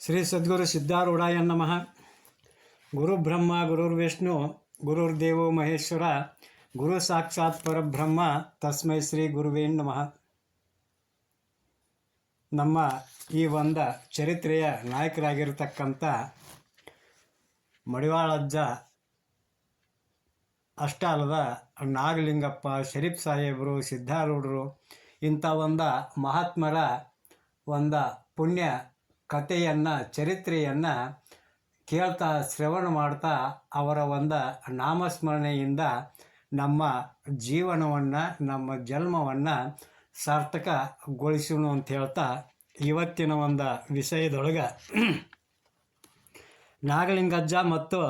ಶ್ರೀ ಸದ್ಗುರು ಸಿದ್ಧಾರೂಢಾಯ ನಮಃ. ಗುರು ಬ್ರಹ್ಮ ಗುರುರ್ವಿಷ್ಣು ಗುರುರ್ದೇವೋ ಮಹೇಶ್ವರ, ಗುರು ಸಾಕ್ಷಾತ್ ಪರಬ್ರಹ್ಮ, ತಸ್ಮೈ ಶ್ರೀ ಗುರುವೇ ನಮಃ. ನಮ್ಮ ಈ ಒಂದು ಚರಿತ್ರೆಯ ನಾಯಕರಾಗಿರ್ತಕ್ಕಂಥ ಮಡಿವಾಳಜ್ಜ ಅಷ್ಟ ಅಲ್ಲದ ನಾಗಲಿಂಗಪ್ಪ ಶರೀಫ್ ಸಾಹೇಬರು, ಸಿದ್ಧಾರೂಢರು ಇಂಥ ಒಂದು ಮಹಾತ್ಮರ ಒಂದು ಪುಣ್ಯ ಕಥೆಯನ್ನು ಚರಿತ್ರೆಯನ್ನು ಕೇಳ್ತಾ, ಶ್ರವಣ ಮಾಡ್ತಾ ಅವರ ಒಂದು ನಾಮಸ್ಮರಣೆಯಿಂದ ನಮ್ಮ ಜೀವನವನ್ನು, ನಮ್ಮ ಜನ್ಮವನ್ನು ಸಾರ್ಥಕಗೊಳಿಸೋಣ ಅಂತ ಹೇಳ್ತಾ ಇವತ್ತಿನ ಒಂದು ವಿಷಯದೊಳಗೆ ನಾಗಲಿಂಗಜ್ಜ ಮತ್ತು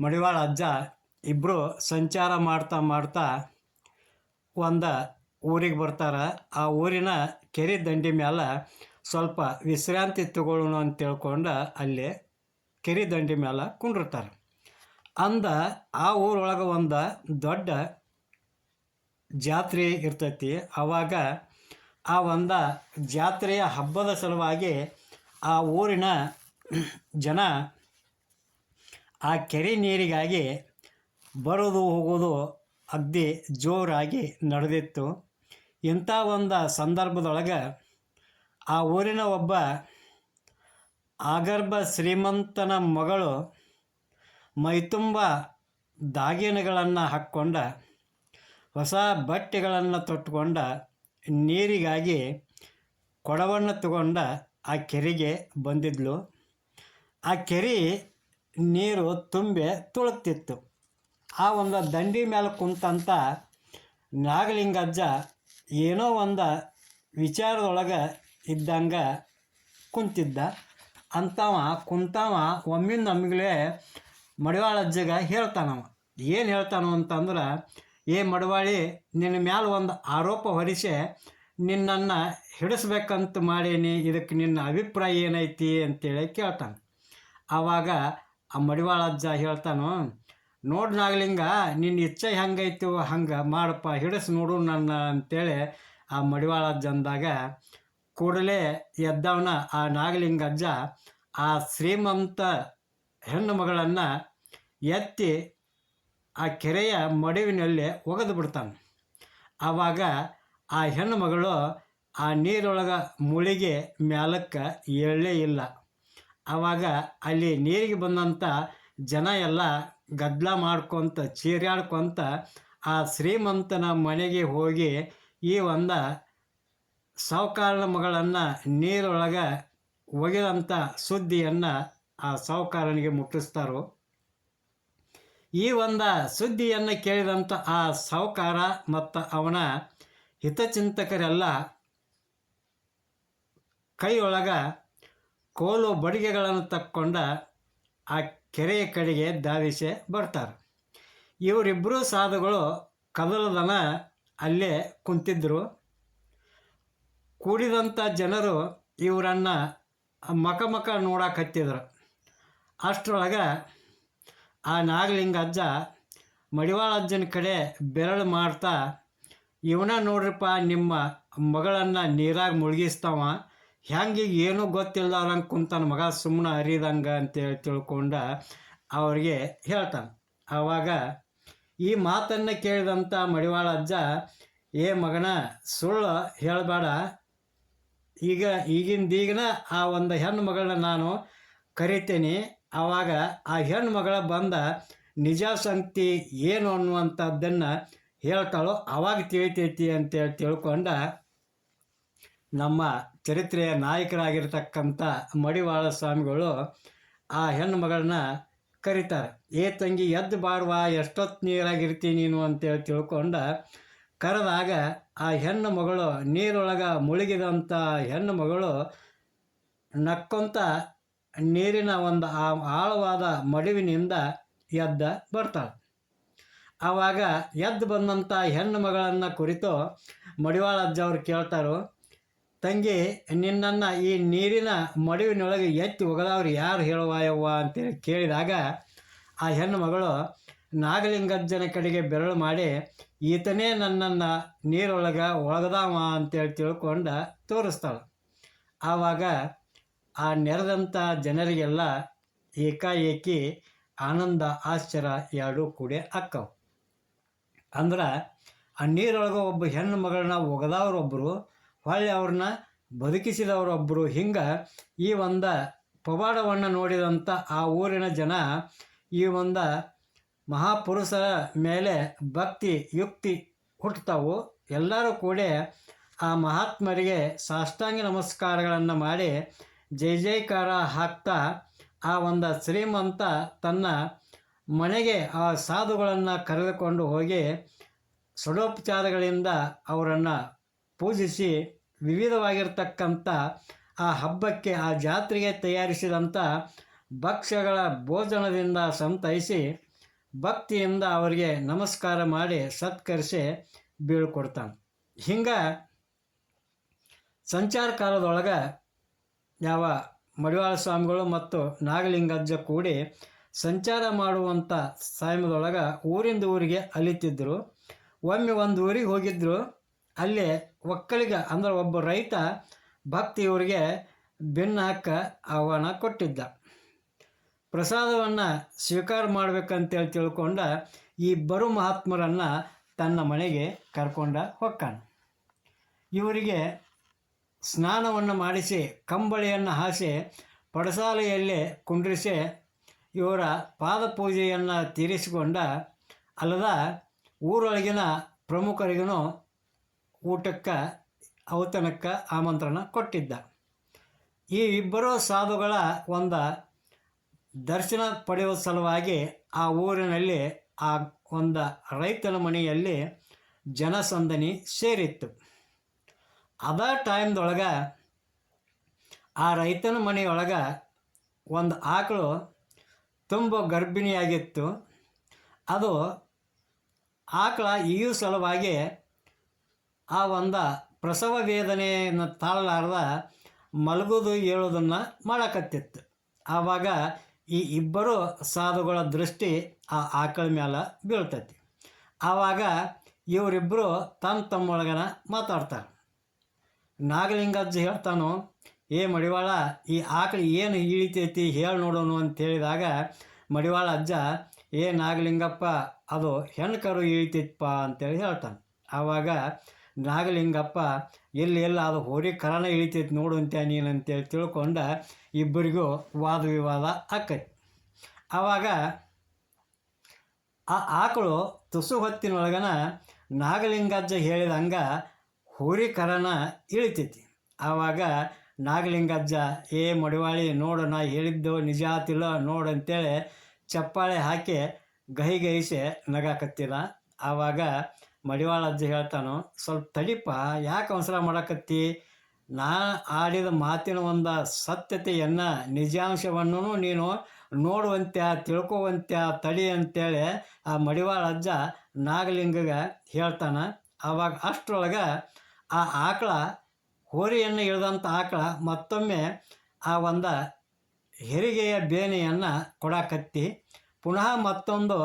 ಮಡಿವಾಳ ಅಜ್ಜ ಇಬ್ಬರು ಸಂಚಾರ ಮಾಡ್ತಾ ಮಾಡ್ತಾ ಒಂದು ಊರಿಗೆ ಬರ್ತಾರೆ. ಆ ಊರಿನ ಕೆರೆ ದಂಡಿ ಮೇಲೆ ಸ್ವಲ್ಪ ವಿಶ್ರಾಂತಿ ತಗೊಳ್ಳೋಣ ಅಂತ ತಿಳ್ಕೊಂಡು ಅಲ್ಲಿ ಕೆರೆ ದಂಡಿ ಮೇಲೆ ಕುಂಡಿರ್ತಾರೆ. ಅಂದ ಆ ಊರೊಳಗೆ ಒಂದು ದೊಡ್ಡ ಜಾತ್ರೆ ಇರ್ತೈತಿ. ಆವಾಗ ಆ ಒಂದು ಜಾತ್ರೆಯ ಹಬ್ಬದ ಸಲುವಾಗಿ ಆ ಊರಿನ ಜನ ಆ ಕೆರೆ ನೀರಿಗಾಗಿ ಬರೋದು ಹೋಗೋದು ಅಗ್ದಿ ಜೋರಾಗಿ ನಡೆದಿತ್ತು. ಇಂಥ ಒಂದು ಸಂದರ್ಭದೊಳಗೆ ಆ ಊರಿನ ಒಬ್ಬ ಆಗರ್ಭ ಶ್ರೀಮಂತನ ಮಗಳು ಮೈತುಂಬ ದಾಗಿನಗಳನ್ನು ಹಾಕ್ಕೊಂಡ ಹೊಸ ಬಟ್ಟೆಗಳನ್ನು ತೊಟ್ಟುಕೊಂಡ ನೀರಿಗಾಗಿ ಕೊಡವನ್ನು ತಗೊಂಡ ಆ ಕೆರೆಗೆ ಬಂದಿದ್ಲು. ಆ ಕೆರೆ ನೀರು ತುಂಬೆ ತುಳುಕ್ತಿತ್ತು. ಆ ಒಂದು ದಂಡಿ ಮೇಲೆ ಕುಂತಂಥ ನಾಗಲಿಂಗಜ್ಜ ಏನೋ ಒಂದು ವಿಚಾರದೊಳಗೆ ಇದ್ದಂಗೆ ಕುಂತಿದ್ದ. ಅಂತವ ಕುಂತವ ಒಮ್ಮಿಂದ ನಮಗಲೇ ಮಡಿವಾಳಜ್ಜಗೆ ಹೇಳ್ತಾನವ. ಏನು ಹೇಳ್ತಾನೋ ಅಂತಂದ್ರೆ, ಏ ಮಡವಾಳಿ, ನಿನ್ನ ಮ್ಯಾಲೆ ಒಂದು ಆರೋಪ ಹೊರಿಸಿ ನಿನ್ನನ್ನು ಹಿಡಿಸ್ಬೇಕಂತ ಮಾಡೇನಿ. ಇದಕ್ಕೆ ನಿನ್ನ ಅಭಿಪ್ರಾಯ ಏನೈತಿ? ಅಂತೇಳಿ ಕೇಳ್ತಾನೆ. ಆವಾಗ ಆ ಮಡಿವಾಳಜ್ಜ ಹೇಳ್ತಾನು ನೋಡ್ನಾಗ್ಲಿಂಗ ನಿನ್ನ ಇಚ್ಛೆ ಹೆಂಗೈತು ಹಂಗೆ ಮಾಡಪ್ಪ, ಹಿಡಿಸ್ ನೋಡು ನನ್ನ. ಅಂತೇಳಿ ಆ ಮಡಿವಾಳಜ್ಜ ಅಂದಾಗ ಕೂಡಲೇ ಎದ್ದವನ ಆ ನಾಗಲಿಂಗಜ್ಜ ಆ ಶ್ರೀಮಂತ ಹೆಣ್ಣು ಮಗಳನ್ನು ಎತ್ತಿ ಆ ಕೆರೆಯ ಮಡುವಿನಲ್ಲಿ ಒಗೆದು ಬಿಡ್ತಾನೆ. ಆವಾಗ ಆ ಹೆಣ್ಣು ಮಗಳು ಆ ನೀರೊಳಗೆ ಮುಳುಗಿ ಮ್ಯಾಲಕ್ಕೆ ಏಳಲೇ ಇಲ್ಲ. ಆವಾಗ ಅಲ್ಲಿ ನೀರಿಗೆ ಬಂದಂಥ ಜನ ಎಲ್ಲ ಗದ್ದಲ ಮಾಡ್ಕೊತ ಚೀರಾಡ್ಕೊತ ಆ ಶ್ರೀಮಂತನ ಮನೆಗೆ ಹೋಗಿ ಈ ಒಂದು ಸಾವುಕಾರನ ಮಗಳನ್ನು ನೀರೊಳಗೆ ಒಗೆದಂಥ ಸುದ್ದಿಯನ್ನು ಆ ಸಾವುಕಾರನಿಗೆ ಮುಟ್ಟಿಸ್ತಾರೋ? ಈ ಒಂದು ಸುದ್ದಿಯನ್ನು ಕೇಳಿದಂಥ ಆ ಸಾಹುಕಾರ ಮತ್ತು ಅವನ ಹಿತಚಿಂತಕರೆಲ್ಲ ಕೈಯೊಳಗ ಕೋಲು ಬಡಿಗೆಗಳನ್ನು ತಕ್ಕೊಂಡ ಆ ಕೆರೆಯ ಕಡೆಗೆ ಧಾವಿಸಿ ಬರ್ತಾರೆ. ಇವರಿಬ್ಬರೂ ಸಾಧುಗಳು ಕದಲದನ ಅಲ್ಲೇ ಕುಂತಿದ್ದರು ಕೂಡಿದಂಥ ಜನರು ಇವರನ್ನು ಮಕ ಮಕ ನೋಡಕತ್ತಿದ್ರು ಅಷ್ಟರೊಳಗೆ ಆ ನಾಗಲಿಂಗ ಅಜ್ಜ ಮಡಿವಾಳ ಅಜ್ಜನ ಕಡೆ ಬೆರಳು ಮಾಡ್ತಾ, ಇವನ ನೋಡ್ರಿಪ್ಪ, ನಿಮ್ಮ ಮಗಳನ್ನು ನೀರಾಗಿ ಮುಳುಗಿಸ್ತಾವ. ಹೆಂಗೆ ಏನೂ ಗೊತ್ತಿಲ್ಲದವ್ರಂಗೆ ಕುಂತಾನ ಮಗ ಸುಮ್ಮನೆ ಹರಿದಂಗೆ ಅಂತೇಳಿ ತಿಳ್ಕೊಂಡ ಅವ್ರಿಗೆ ಹೇಳ್ತಾನೆ. ಆವಾಗ ಈ ಮಾತನ್ನು ಕೇಳಿದಂಥ ಮಡಿವಾಳ ಅಜ್ಜ, ಏ ಮಗನ, ಸುಳ್ಳು ಹೇಳಬೇಡ. ಈಗ ಈಗಿಂದೀಗನ ಆ ಒಂದು ಹೆಣ್ಣು ಮಗಳನ್ನ ನಾನು ಕರಿತೀನಿ. ಆವಾಗ ಆ ಹೆಣ್ಣು ಮಗಳ ಬಂದ ನಿಜ ಸಂತಿ ಏನು ಅನ್ನುವಂಥದ್ದನ್ನು ಹೇಳ್ತಾಳೋ ಆವಾಗ ತಿಳಿತೈತಿ ಅಂತೇಳಿ ತಿಳ್ಕೊಂಡ ನಮ್ಮ ಚರಿತ್ರೆಯ ನಾಯಕರಾಗಿರ್ತಕ್ಕಂಥ ಮಡಿವಾಳ ಸ್ವಾಮಿಗಳು ಆ ಹೆಣ್ಣು ಮಗಳನ್ನ ಕರೀತಾರೆ. ಏ ತಂಗಿ, ಎದ್ದು ಬಾರ್ವಾ, ಎಷ್ಟೊತ್ತು ನೀರಾಗಿರ್ತೀನಿ ನೀನು? ಅಂತೇಳಿ ತಿಳ್ಕೊಂಡ ಕರೆದಾಗ ಆ ಹೆಣ್ಣು ಮಗಳು ನೀರೊಳಗೆ ಮುಳುಗಿದಂಥ ಹೆಣ್ಣು ಮಗಳು ನಕ್ಕೊಂತ ನೀರಿನ ಒಂದು ಆ ಆಳವಾದ ಮಡುವಿನಿಂದ ಎದ್ದ ಬರ್ತಾಳೆ. ಆವಾಗ ಎದ್ದು ಬಂದಂಥ ಹೆಣ್ಣು ಮಗಳನ್ನು ಕುರಿತು ಮಡಿವಾಳಜ್ಜವ್ರು ಕೇಳ್ತಾರೋ, ತಂಗಿ, ನಿನ್ನನ್ನು ಈ ನೀರಿನ ಮಡುವಿನೊಳಗೆ ಎತ್ತಿ ಒಗದವ್ರು ಯಾರು ಹೇಳುವ ಯವ್ವ? ಅಂತೇಳಿ ಕೇಳಿದಾಗ ಆ ಹೆಣ್ಣು ಮಗಳು ನಾಗಲಿಂಗಜ್ಜನ ಕಡೆಗೆ ಬೆರಳು ಮಾಡಿ, ಈತನೇ ನನ್ನನ್ನು ನೀರೊಳಗೆ ಒಳಗದಾವ ಅಂತೇಳಿ ತಿಳ್ಕೊಂಡು ತೋರಿಸ್ತಾಳೆ. ಆವಾಗ ಆ ನೆರೆದಂಥ ಜನರಿಗೆಲ್ಲ ಏಕಾಏಕಿ ಆನಂದ, ಆಶ್ಚರ್ಯ ಎರಡೂ ಕೂಡ ಅಕ್ಕವು. ಅಂದ್ರೆ, ಆ ನೀರೊಳಗೆ ಒಬ್ಬ ಹೆಣ್ಣು ಮಗಳನ್ನ ಒಗದವ್ರೊಬ್ಬರು ಹೊಳ್ಳಿ ಅವ್ರನ್ನ ಬದುಕಿಸಿದವರೊಬ್ಬರು ಹಿಂಗೆ ಈ ಒಂದು ಪವಾಡವನ್ನು ನೋಡಿದಂಥ ಆ ಊರಿನ ಜನ ಈ ಒಂದು ಮಹಾಪುರುಷರ ಮೇಲೆ ಭಕ್ತಿ, ಯುಕ್ತಿ ಹುಟ್ಟುತ್ತಾವು. ಎಲ್ಲರೂ ಕೂಡ ಆ ಮಹಾತ್ಮರಿಗೆ ಸಾಷ್ಟಾಂಗ ನಮಸ್ಕಾರಗಳನ್ನು ಮಾಡಿ ಜೈ ಜೈಕಾರ ಹಾಕ್ತಾ ಆ ಒಂದು ಶ್ರೀಮಂತ ತನ್ನ ಮನೆಗೆ ಆ ಸಾಧುಗಳನ್ನು ಕರೆದುಕೊಂಡು ಹೋಗಿ ಸಡೋಪಚಾರಗಳಿಂದ ಅವರನ್ನು ಪೂಜಿಸಿ ವಿವಿಧವಾಗಿರ್ತಕ್ಕಂಥ ಆ ಹಬ್ಬಕ್ಕೆ, ಆ ಜಾತ್ರೆಗೆ ತಯಾರಿಸಿದಂಥ ಭಕ್ಷ್ಯಗಳ ಭೋಜನದಿಂದ ಸಂತೈಸಿ ಭಕ್ತಿಯಿಂದ ಅವರಿಗೆ ನಮಸ್ಕಾರ ಮಾಡಿ ಸತ್ಕರಿಸಿ ಬೀಳ್ಕೊಡ್ತಾನೆ ಹಿಂಗೆ ಸಂಚಾರ ಕಾಲದೊಳಗೆ ಯಾವ ಮಡಿವಾಳ ಸ್ವಾಮಿಗಳು ಮತ್ತು ನಾಗಲಿಂಗಜ್ಜ ಕೂಡಿ ಸಂಚಾರ ಮಾಡುವಂಥ ಸಮಯದೊಳಗೆ ಊರಿಂದ ಊರಿಗೆ ಅಲಿತಿದ್ದರು ಒಮ್ಮೆ ಒಂದು ಊರಿಗೆ ಹೋಗಿದ್ದರು ಅಲ್ಲಿ ಒಕ್ಕಲಿಗ ಅಂದ್ರೆ ಒಬ್ಬ ರೈತ ಭಕ್ತಿಯವರಿಗೆ ಬೆನ್ನು ಹಾಕ ಆಹ್ವಾನ ಕೊಟ್ಟಿದ್ದ. ಪ್ರಸಾದವನ್ನು ಸ್ವೀಕಾರ ಮಾಡ್ಬೇಕಂತೇಳಿ ತಿಳ್ಕೊಂಡ ಈ ಬರು ಮಹಾತ್ಮರನ್ನು ತನ್ನ ಮನೆಗೆ ಕರ್ಕೊಂಡ ಹೊಕ್ಕಾನ. ಇವರಿಗೆ ಸ್ನಾನವನ್ನು ಮಾಡಿಸಿ, ಕಂಬಳಿಯನ್ನು ಹಾಸಿ, ಪಡಸಾಲೆಯಲ್ಲೇ ಕುಂಡ್ರಿಸಿ, ಇವರ ಪಾದ ಪೂಜೆಯನ್ನು ತೀರಿಸಿಕೊಂಡ ಅಲ್ಲದ ಊರೊಳಗಿನ ಪ್ರಮುಖರಿಗೂ ಊಟಕ್ಕೆ, ಔತಣಕ್ಕೆ ಆಮಂತ್ರಣ ಕೊಟ್ಟಿದ್ದ. ಈ ಇಬ್ಬರು ಸಾಧುಗಳ ಒಂದು ದರ್ಶನ ಪಡೆಯುವ ಸಲುವಾಗಿ ಆ ಊರಿನಲ್ಲಿ ಆ ಒಂದು ರೈತನ ಮನೆಯಲ್ಲಿ ಜನಸಂದಣಿ ಸೇರಿತ್ತು. ಅದ ಟೈಮ್ದೊಳಗೆ ಆ ರೈತನ ಮನೆಯೊಳಗೆ ಒಂದು ಆಕಳು ತುಂಬ ಗರ್ಭಿಣಿಯಾಗಿತ್ತು. ಅದು ಆಕಳ ಈ ಸಲುವಾಗಿ ಆ ಒಂದು ಪ್ರಸವ ವೇದನೆಯನ್ನು ತಾಳಲಾರ್ದ ಮಲಗೋದು ಹೇಳೋದನ್ನು ಮಾಡಕತ್ತಿತ್ತು. ಆವಾಗ ಈ ಇಬ್ಬರು ಸಾಧುಗಳ ದೃಷ್ಟಿ ಆ ಆಕಳ ಮೇಲೆ ಬೀಳ್ತೈತಿ. ಆವಾಗ ಇವರಿಬ್ಬರು ತಮ್ಮ ತಮ್ಮೊಳಗನ ಮಾತಾಡ್ತಾರೆ. ನಾಗಲಿಂಗಜ್ಜ ಹೇಳ್ತಾನು, ಏ ಮಡಿವಾಳ, ಈ ಆಕಳು ಏನು ಇಳಿತೈತಿ ಹೇಳಿ ನೋಡೋನು ಅಂತ ಹೇಳಿದಾಗ ಮಡಿವಾಳ ಅಜ್ಜ, ಏ ನಾಗಲಿಂಗಪ್ಪ, ಅದು ಹೆಣ್ಣು ಕರು ಇಳಿತೈತಪ್ಪ ಅಂತೇಳಿ ಹೇಳ್ತಾನೆ. ಆವಾಗ ನಾಗಲಿಂಗಪ್ಪ ಎಲ್ಲಿ ಎಲ್ಲ ಅದು ಹೋರಿ ಕರನ ಇಳಿತೈತಿ ನೋಡು ಅಂತ ನೀನು ಅಂತೇಳಿ ತಿಳ್ಕೊಂಡ ಇಬ್ಬರಿಗೂ ವಾದ ವಿವಾದ ಆಕೈತಿ. ಆವಾಗ ಆ ಆಕಳು ತುಸು ಹೊತ್ತಿನೊಳಗನ ನಾಗಲಿಂಗಜ್ಜ ಹೇಳಿದಂಗ ಹೋರಿ ಕರನ ಇಳಿತೈತಿ. ಆವಾಗ ನಾಗಲಿಂಗಜ್ಜ, ಏ ಮಡಿವಾಳಿ, ನೋಡು ನಾ ಹೇಳಿದ್ದು ನಿಜ ಆತಿಲ್ಲ ನೋಡು ಅಂತೇಳಿ ಚಪ್ಪಾಳೆ ಹಾಕಿ ಗಹಿ ಗಹಿಸೆ ನಗಾಕತ್ತಿಲ್ಲ ಆವಾಗ ಮಡಿವಾಳ ಅಜ್ಜ ಹೇಳ್ತಾನೋ, ಸ್ವಲ್ಪ ತಡಿಪ, ಯಾಕೆ ಅವಸರ ಮಾಡಕತ್ತಿ? ನಾ ಆಡಿದ ಮಾತಿನ ಒಂದು ಸತ್ಯತೆಯನ್ನು, ನಿಜಾಂಶವನ್ನು ನೀನು ನೋಡುವಂತೆ ತಿಳ್ಕೊವಂತ್ಯ, ತಡಿ ಅಂತೇಳಿ ಆ ಮಡಿವಾಳ ಅಜ್ಜ ನಾಗಲಿಂಗಗ ಹೇಳ್ತಾನೆ. ಆವಾಗ ಅಷ್ಟರೊಳಗೆ ಆ ಆಕಳ, ಹೋರಿಯನ್ನು ಇಳಿದಂಥ ಆಕಳ ಮತ್ತೊಮ್ಮೆ ಆ ಒಂದು ಹೆರಿಗೆಯ ಬೇನೆಯನ್ನು ಕೊಡಕತ್ತಿ. ಪುನಃ ಮತ್ತೊಂದು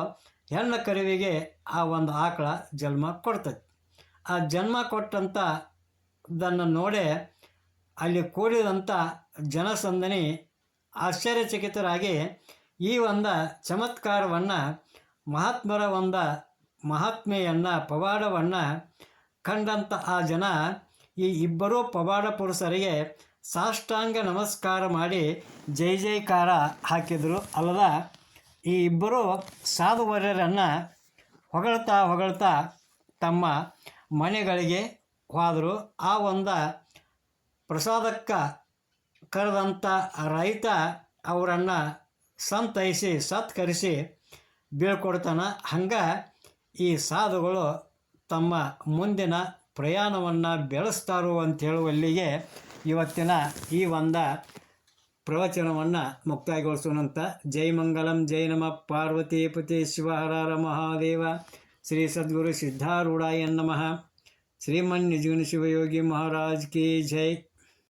ಹೆಣ್ಣು ಕರುವಿಗೆ ಆ ಒಂದು ಆಕಳ ಜನ್ಮ ಕೊಡ್ತದೆ. ಆ ಜನ್ಮ ಕೊಟ್ಟಂಥ ಇದನ್ನು ನೋಡೇ ಅಲ್ಲಿ ಕೂಡಿದಂಥ ಜನಸಂದನಿ ಆಶ್ಚರ್ಯಚಕಿತರಾಗಿ ಈ ಒಂದು ಚಮತ್ಕಾರವನ್ನು ಮಹಾತ್ಮರ ಒಂದು ಮಹಾತ್ಮೆಯನ್ನು ಪವಾಡವನ್ನು ಕಂಡಂಥ ಆ ಜನ ಈ ಇಬ್ಬರೂ ಪವಾಡ ಪುರುಷರಿಗೆ ಸಾಷ್ಟಾಂಗ ನಮಸ್ಕಾರ ಮಾಡಿ ಜೈ ಜೈಕಾರ ಹಾಕಿದರು. ಅಲ್ಲದ ಈ ಇಬ್ಬರು ಸಾಧುವರ್ಯರನ್ನು ಹೊಗಳ್ತಾ ಹೊಗಳ್ತಾ ತಮ್ಮ ಮನೆಗಳಿಗೆ ಹೋದರು. ಆ ಒಂದು ಪ್ರಸಾದಕ್ಕೆ ಕರೆದಂಥ ರೈತ ಅವರನ್ನು ಸಂತೈಸಿ, ಸತ್ಕರಿಸಿ ಬೀಳ್ಕೊಡ್ತಾನೆ. ಹಂಗೆ ಈ ಸಾಧುಗಳು ತಮ್ಮ ಮುಂದಿನ ಪ್ರಯಾಣವನ್ನು ಬೆಳೆಸ್ತಾರು ಅಂತ ಹೇಳುವಲ್ಲಿಗೆ ಇವತ್ತಿನ ಈ ಒಂದು ಪ್ರವಚನವನ್ನು ಮುಕ್ತಾಯಗೊಳಿಸೋಣಂತ ಜೈ ಮಂಗಲಂ, ಜೈ ನಮ. ಪಾರ್ವತಿ, ಪತಿ ಶಿವಹರಾರ ಮಹಾದೇವ. ಶ್ರೀ ಸದ್ಗುರು ಸಿದ್ಧಾರೂಢಾಯ ನಮಃ. ಶ್ರೀಮನ್ ನಿಜಗುಣ ಶಿವಯೋಗಿ ಮಹಾರಾಜ್ ಕಿ ಜೈ.